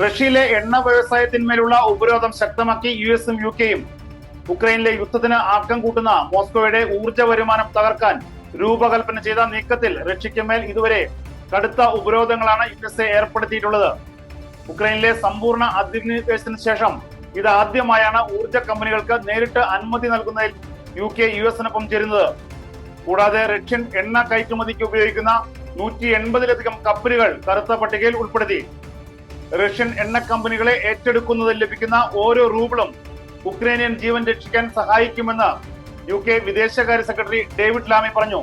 റഷ്യയിലെ എണ്ണ വ്യവസായത്തിന്മേലുള്ള ഉപരോധം ശക്തമാക്കി യു എസും യു കെയും. ഉക്രൈനിലെ യുദ്ധത്തിന് ആക്കം കൂട്ടുന്ന മോസ്കോയുടെ ഊർജ വരുമാനം തകർക്കാൻ രൂപകൽപ്പന ചെയ്ത നീക്കത്തിൽ റഷ്യയ്ക്ക് മേൽ ഇതുവരെ കടുത്ത ഉപരോധങ്ങളാണ് യു എസ് എ ഏർപ്പെടുത്തിയിട്ടുള്ളത്. ഉക്രൈനിലെ സമ്പൂർണ അധിനിവേശത്തിന് ശേഷം ഇത് ആദ്യമായാണ് ഊർജ കമ്പനികൾക്ക് നേരിട്ട് അനുമതി നൽകുന്നതിൽ യു കെ യു എസിനൊപ്പം ചേരുന്നത്. കൂടാതെ റഷ്യൻ എണ്ണ കയറ്റുമതിക്ക് ഉപയോഗിക്കുന്ന നൂറ്റി എൺപതിലധികം കപ്പലുകൾ കറുത്ത പട്ടികയിൽ ഉൾപ്പെടുത്തി. റഷ്യൻ എണ്ണ കമ്പനികളെ ഏറ്റെടുക്കുന്നതിൽ ലഭിക്കുന്ന ഓരോ റൂബിളും ഉക്രൈനിയൻ ജീവൻ രക്ഷിക്കാൻ സഹായിക്കുമെന്ന് യു കെ വിദേശകാര്യ സെക്രട്ടറി ഡേവിഡ് ലാമി പറഞ്ഞു.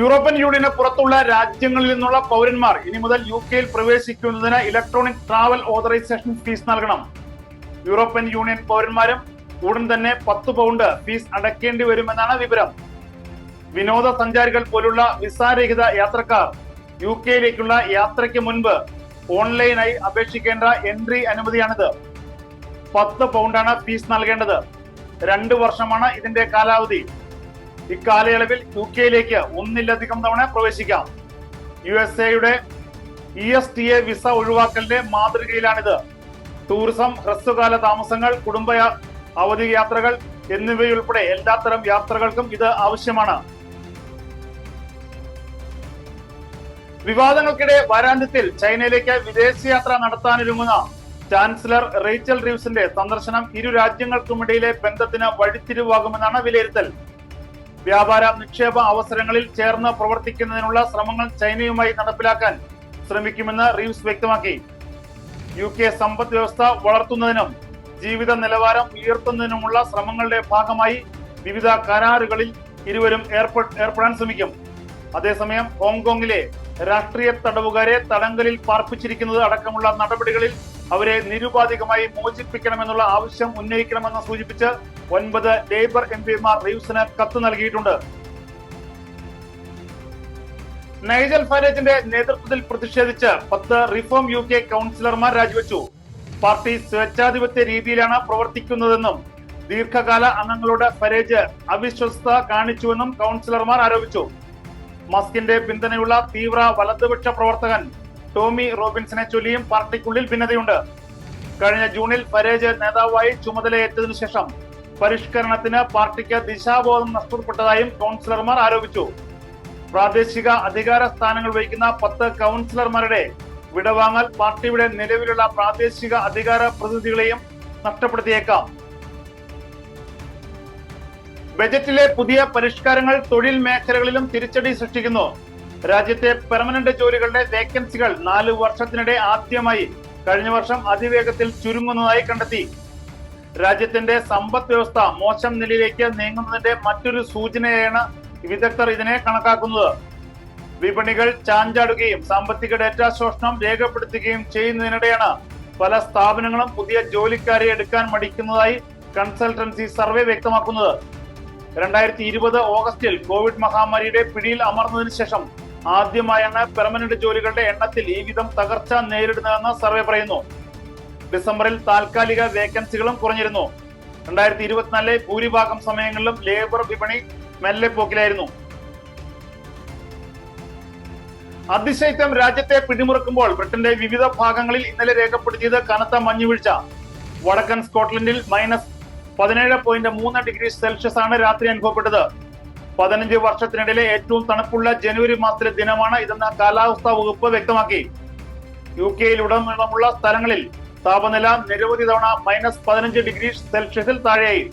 യൂറോപ്യൻ യൂണിയന് പുറത്തുള്ള രാജ്യങ്ങളിൽ നിന്നുള്ള പൗരന്മാർ ഇനി മുതൽ യു കെയിൽ പ്രവേശിക്കുന്നതിന് ഇലക്ട്രോണിക് ട്രാവൽ ഓതറൈസേഷൻ ഫീസ് നൽകണം. യൂറോപ്യൻ യൂണിയൻ പൗരന്മാരും ഉടൻ തന്നെ പത്ത് പൗണ്ട് ഫീസ് അടയ്ക്കേണ്ടി വരുമെന്നാണ് വിവരം. വിനോദസഞ്ചാരികൾ പോലുള്ള വിസാരഹിത യാത്രക്കാർ യു കെയിലേക്കുള്ള യാത്രയ്ക്ക് മുൻപ് ഓൺലൈനായി അപേക്ഷിക്കേണ്ട എൻട്രി അനുമതിയാണിത്. പത്ത് പൗണ്ടാണ് ഫീസ് നൽകേണ്ടത്. രണ്ട് വർഷമാണ് ഇതിന്റെ കാലാവധി. ഇക്കാലയളവിൽ യു കെയിലേക്ക് ഒന്നിലധികം തവണ പ്രവേശിക്കാം. യു എസ് എയുടെ E S T A visa ഒഴിവാക്കലിന്റെ മാതൃകയിലാണിത്. ടൂറിസം ഹ്രസ്വകാല താമസങ്ങൾ കുടുംബ അവധി യാത്രകൾ എന്നിവയുൾപ്പെടെ എല്ലാത്തരം യാത്രകൾക്കും ഇത് ആവശ്യമാണ്. വിവാദങ്ങൾക്കിടെ വാരാന്ത്യത്തിൽ ചൈനയിലേക്ക് വിദേശയാത്ര നടത്താനൊരുങ്ങുന്ന ചാൻസലർ റേച്ചൽ റീവ്സിന്റെ സന്ദർശനം ഇരു രാജ്യങ്ങൾക്കുമിടയിലെ ബന്ധത്തിന് വഴിത്തിരിവാകുമെന്നാണ് വിലയിരുത്തൽ. വ്യാപാര നിക്ഷേപ അവസരങ്ങളിൽ ചേർന്ന് പ്രവർത്തിക്കുന്നതിനുള്ള ശ്രമങ്ങൾ ചൈനയുമായി നടപ്പിലാക്കാൻ ശ്രമിക്കുമെന്ന് റീവ്സ് വ്യക്തമാക്കി. യു കെ സമ്പദ് വ്യവസ്ഥ വളർത്തുന്നതിനും ജീവിത നിലവാരം ഉയർത്തുന്നതിനുമുള്ള ശ്രമങ്ങളുടെ ഭാഗമായി വിവിധ കരാറുകളിൽ ഇരുവരും ഏർപ്പെ- ഏർപ്പെടാൻ ശ്രമിക്കും. അതേസമയം ഹോങ്കോങ്ങിലെ രാഷ്ട്രീയ തടവുകാരെ തടങ്കലിൽ പാർപ്പിച്ചിരിക്കുന്നത് അടക്കമുള്ള നടപടികളിൽ അവരെ നിരുപാധികമായി മോചിപ്പിക്കണമെന്നുള്ള ആവശ്യം ഉന്നയിക്കണമെന്ന് സൂചിപ്പിച്ച് ഒൻപത് ലേബർ എം പിമാർ റീവ്സിന് കത്ത് നൽകിയിട്ടുണ്ട്. നൈജൽ ഫാരേജിന്റെ നേതൃത്വത്തിൽ പ്രതിഷേധിച്ച് പത്ത് റിഫോം യു കെ കൗൺസിലർമാർ രാജിവെച്ചു. പാർട്ടി സ്വേച്ഛാധിപത്യ രീതിയിലാണ് പ്രവർത്തിക്കുന്നതെന്നും ദീർഘകാല അംഗങ്ങളോട് ഫരേജ് അവിശ്വസ്ത കാണിച്ചുവെന്നും കൗൺസിലർമാർ ആരോപിച്ചു. മസ്കിന്റെ പിന്തുണയുള്ള തീവ്ര വലതുപക്ഷ പ്രവർത്തകൻ ടോമി റോബിൻസിനെ ചൊല്ലിയും പാർട്ടിക്കുള്ളിൽ ഭിന്നതയുണ്ട്. കഴിഞ്ഞ ജൂണിൽ പരേജ് നേതാവായി ചുമതലയേറ്റതിനു ശേഷം പരിഷ്കരണത്തിന് പാർട്ടിക്ക് ദിശാബോധം നഷ്ടപ്പെട്ടതായും കൗൺസിലർമാർ ആരോപിച്ചു. പ്രാദേശിക അധികാര സ്ഥാനങ്ങൾ വഹിക്കുന്ന പത്ത് കൗൺസിലർമാരുടെ വിടവാങ്ങൽ പാർട്ടിയുടെ നിലവിലുള്ള പ്രാദേശിക അധികാര പ്രതിനിധികളെയും നഷ്ടപ്പെടുത്തിയേക്കാം. ബജറ്റിലെ പുതിയ പരിഷ്കാരങ്ങൾ തൊഴിൽ മേഖലകളിലും തിരിച്ചടി സൃഷ്ടിക്കുന്നു. രാജ്യത്തെ പെർമനന്റ് ജോലികളുടെ വേക്കൻസികൾ നാല് വർഷത്തിനിടെ ആദ്യമായി കഴിഞ്ഞ വർഷം അതിവേഗത്തിൽ ചുരുങ്ങുന്നതായി കണ്ടെത്തി. രാജ്യത്തിന്റെ സമ്പദ് വ്യവസ്ഥ മോശം നിലയിലേക്ക് നീങ്ങുന്നതിന്റെ മറ്റൊരു സൂചനയാണ് വിദഗ്ധർ ഇതിനെ കണക്കാക്കുന്നത്. വിപണികൾ ചാഞ്ചാടുകയും സാമ്പത്തിക ഡേറ്റ ശോഷണം രേഖപ്പെടുത്തുകയും ചെയ്യുന്നതിനിടെയാണ് പല സ്ഥാപനങ്ങളും പുതിയ ജോലിക്കാരെ എടുക്കാൻ മടിക്കുന്നതായി കൺസൾട്ടൻസി സർവേ വ്യക്തമാക്കുന്നത്. രണ്ടായിരത്തി ഇരുപത് ഓഗസ്റ്റിൽ കോവിഡ് മഹാമാരിയുടെ പിടിയിൽ അമർന്നതിന് ശേഷം ആദ്യമായാണ് പെർമനന്റ് ജോലികളുടെ എണ്ണത്തിൽ ഈ വിധം തകർച്ച നേരിടുന്നതെന്ന് സർവേ പറയുന്നു. ഡിസംബറിൽ താൽക്കാലിക വേക്കൻസികളും കുറഞ്ഞിരുന്നു. രണ്ടായിരത്തി ഇരുപത്തിനാലിലെ ഭൂരിഭാഗം സമയങ്ങളിലും ലേബർ വിപണി മെല്ലെ പോക്കിലായിരുന്നു. അതിശൈത്യം രാജ്യത്തെ പിടിമുറുക്കുമ്പോൾ ബ്രിട്ടന്റെ വിവിധ ഭാഗങ്ങളിൽ ഇന്നലെ രേഖപ്പെടുത്തിയത് കനത്ത മഞ്ഞുവീഴ്ച. വടക്കൻ സ്കോട്ട്ലൻഡിൽ മൈനസ് പതിനേഴ് പോയിന്റ് മൂന്ന് ഡിഗ്രി സെൽഷ്യസ് ആണ് രാത്രി അനുഭവപ്പെട്ടത്. പതിനഞ്ച് വർഷത്തിനിടയിലെ ഏറ്റവും തണുപ്പുള്ള ജനുവരി മാസത്തിലെ ദിനമാണ് ഇതെന്ന് കാലാവസ്ഥാ വകുപ്പ് വ്യക്തമാക്കി. യു കെയിലുടനീളമുള്ള സ്ഥലങ്ങളിൽ താപനില നിരവധി തവണ മൈനസ് പതിനഞ്ച് ഡിഗ്രി സെൽഷ്യസിൽ താഴെയായി.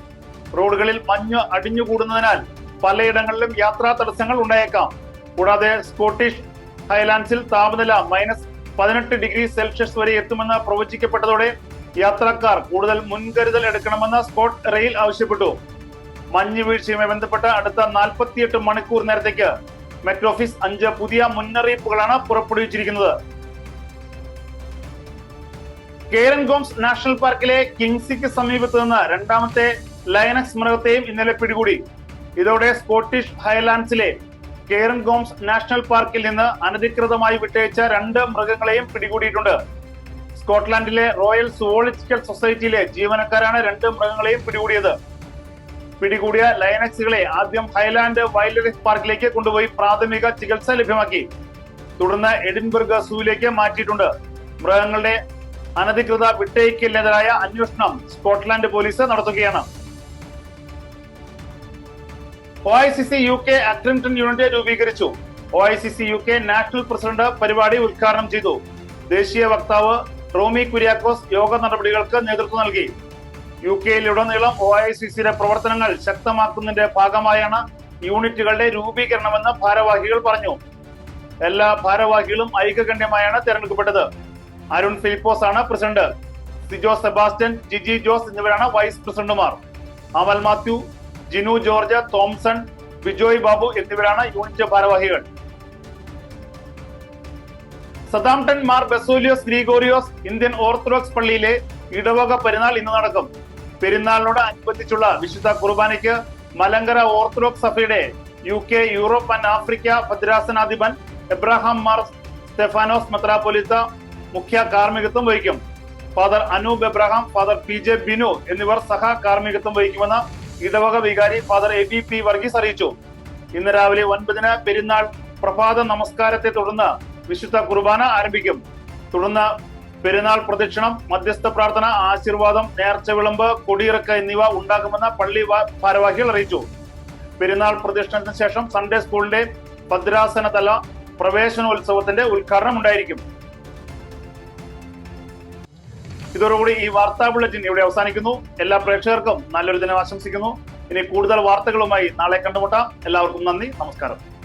റോഡുകളിൽ മഞ്ഞ് അടിഞ്ഞുകൂടുന്നതിനാൽ പലയിടങ്ങളിലും യാത്രാ തടസ്സങ്ങൾ ഉണ്ടായേക്കാം. കൂടാതെ സ്കോട്ടിഷ് ഹൈലാൻഡ്സിൽ താപനില മൈനസ് പതിനെട്ട് ഡിഗ്രി സെൽഷ്യസ് വരെ എത്തുമെന്ന് പ്രവചിക്കപ്പെട്ടതോടെ യാത്രക്കാർ കൂടുതൽ മുൻകരുതൽ എടുക്കണമെന്ന് സ്പോട്ട് റെയിൽ ആവശ്യപ്പെട്ടു. മഞ്ഞ് വീഴ്ചയുമായി ബന്ധപ്പെട്ട് അടുത്ത നാൽപ്പത്തിയെട്ട് മണിക്കൂർ നേരത്തേക്ക് മെട്രോ ഓഫീസ് അഞ്ച് പുതിയ മുന്നറിയിപ്പുകളാണ് പുറപ്പെടുവിച്ചിരിക്കുന്നത്. കേരൻ ഗോംസ് നാഷണൽ പാർക്കിലെ കിങ്സിക്ക് സമീപത്ത് നിന്ന് രണ്ടാമത്തെ ലയനക്സ് മൃഗത്തെയും ഇന്നലെ പിടികൂടി. ഇതോടെ സ്കോട്ടിഷ് ഹൈലാൻഡ്സിലെ കേരൻഗോംസ് നാഷണൽ പാർക്കിൽ നിന്ന് അനധികൃതമായി വിട്ടയച്ച രണ്ട് മൃഗങ്ങളെയും പിടികൂടിയിട്ടുണ്ട്. സ്കോട്ട്ലാൻഡിലെ റോയൽ സുവോളജിക്കൽ സൊസൈറ്റിയിലെ ജീവനക്കാരാണ് രണ്ട് മൃഗങ്ങളെയും പിടികൂടിയത്. പിടികൂടിയ ലയനക്സുകളെ ആദ്യം ഹൈലാൻഡ് വൈൽഡ് ലൈഫ് പാർക്കിലേക്ക് കൊണ്ടുപോയി പ്രാഥമിക ചികിത്സ ലഭ്യമാക്കി. തുടർന്ന് എഡിൻബർഗ് സൂയിലേക്ക് മാറ്റിയിട്ടുണ്ട്. മൃഗങ്ങളുടെ അനധികൃത വിട്ടയക്കലിനെതിരായ അന്വേഷണം സ്കോട്ട്ലാൻഡ് പോലീസ് നടത്തുകയാണ്. O I C C U K Accrington unit രൂപീകരിച്ചു. O I C C U K national president പരിപാടി ഉദ്ഘാടനം ചെയ്തു. ദേശീയ വക്താവ് റോമി കുര്യാക്കോസ് യോഗ നടപടികൾക്ക് നേതൃത്വം നൽകി. യു കെയിലുടനീളം ഒ ഐ സി സിയുടെ പ്രവർത്തനങ്ങൾ ശക്തമാക്കുന്നതിന്റെ ഭാഗമായാണ് യൂണിറ്റുകളുടെ രൂപീകരണമെന്ന് ഭാരവാഹികൾ പറഞ്ഞു. എല്ലാ ഭാരവാഹികളും ഐകകണ്ഠ്യമായാണ് തെരഞ്ഞെടുക്കപ്പെട്ടത്. അരുൺ ഫിലിപ്പോസ് ആണ് പ്രസിഡന്റ്. സിജോ സെബാസ്റ്റ്യൻ ജിജി ജോസ് എന്നിവരാണ് വൈസ് പ്രസിഡന്റുമാർ. അമൽ മാത്യു ജിനു ജോർജ് തോംസൺ ബിജോയ് ബാബു എന്നിവരാണ് യൂണിറ്റ് ഭാരവാഹികൾ. Southampton Mar Baselios Gregorios Indian Orthodox പള്ളിയിലെ ഇടവക പെരുന്നാൾ ഇന്ന് നടക്കും. പെരുന്നാളിനോട് അനുബന്ധിച്ചുള്ള വിശുദ്ധ കുർബാനയ്ക്ക് മലങ്കര ഓർത്തഡോക്സ് സഭയുടെ U K Europe and Africa ഭദ്രാസനാധിപൻ Abraham Mar Stephanos മെത്രാപൊലിത്ത മുഖ്യ കാർമ്മികത്വം വഹിക്കും. Father Anoop Abraham father P J Binu എന്നിവർ സഹ കാർമ്മികത്വം വഹിക്കുമെന്ന് ഇടവക വികാരി father A B P Varghese അറിയിച്ചു. ഇന്ന് രാവിലെ ഒൻപതിന് പെരുന്നാൾ പ്രഭാത നമസ്കാരത്തെ തുടർന്ന് വിശുദ്ധ കുർബാന ആരംഭിക്കും. തുടർന്ന് പെരുന്നാൾ പ്രദക്ഷിണം മധ്യസ്ഥ പ്രാർത്ഥന ആശീർവാദം നേർച്ച വിളമ്പ് കൊടിയിറക്ക എന്നിവ ഉണ്ടാകുമെന്ന് പള്ളി ഭാരവാഹികൾ അറിയിച്ചു. പെരുന്നാൾ പ്രദക്ഷിണത്തിന് ശേഷം സൺഡേ സ്കൂളിന്റെ ഭദ്രാസന തല പ്രവേശനോത്സവത്തിന്റെ ഉദ്ഘാടനം ഉണ്ടായിരിക്കും. ഇതോടുകൂടി ഈ വാർത്താ ബുള്ളറ്റിൻ ഇവിടെ അവസാനിക്കുന്നു. എല്ലാ പ്രേക്ഷകർക്കും നല്ലൊരു ദിനം ആശംസിക്കുന്നു. ഇനി കൂടുതൽ വാർത്തകളുമായി നാളെ കണ്ടുമുട്ടാം. എല്ലാവർക്കും നന്ദി നമസ്കാരം.